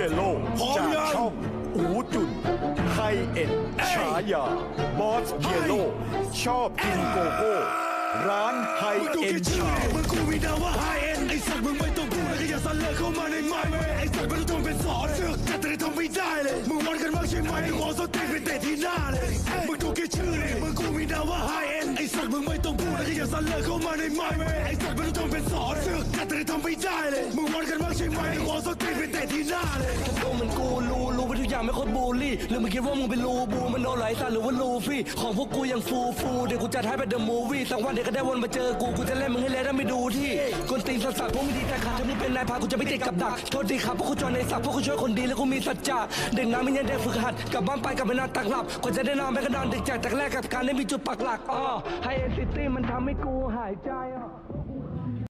ยโลพร้อมจากยังช่องอูจุนไฮเอ็นเอ้ยฉายา บอสเยโลชอบกินโกโก้ ร้านไฮมึงดูเอ็นแค่ชื่อชาวมึงกูมีนามว่าไฮเอ็นไอสัตว์มึงไม่ต้องพูดแล้วก็อย่าสั่นเลยเข้ามาในไม้เว้ยไอสัตว์ไม่ต้องเป็นสอนเสือกแต่แต่ทำไม่ได้เลย มึงวันกันมากใช่ไหมมึงขอสเต็กเป็นเตะที่หน้าเลย มึงดูแค่ชื่อเลยมึงกูมีนามว่าไฮเอ็นไอสัตว์มึงไม่ต้องพูดแล้วก็อย่าสั่นเลยเข้ามาในไม้เว้ยไอสัตว์ไม่ต้องเป็นสอนเสือกแต่แต่ทำไม่ได้เลย มึงวันกันมากใช่ไหมมึงขอสเต็กเป็นเตะ อย่างไม่โคตรบูลลี่หรือมึงคิดว่ามึงเป็นลูบูมันโดนไหลายสัตว์หรือว่าลูฟี่ของพวกกูยังฟูฟูเดี๋ยวกูจะท้ายเป็นเดอะมูวี่สักวันเดี๋ยวก็ได้วนมาเจอกูกูจะเล่นมึงให้แล้วถ้าไม่ดูที่กวนตีนสัสๆพวกม่ดีแต่ขาดถ้ามึงเป็นนายพากูจะไม่ติดกับดักโทษดีครับพวกกูจอนในสักพวกกูช่วยคนดีแล้วกูมีสัจจะเด็กน้ำไม่ยังเด็กฝึกหัดกลับบ้านไปกลับไปนอนตักหลับกว่าจะได้นอนแม่ก็นอนดึกจากแต่แรกกับการได้มีจุดปักหลักอ๋อไฮเอ็นซิตี้มันทำให้กูหายใจอะ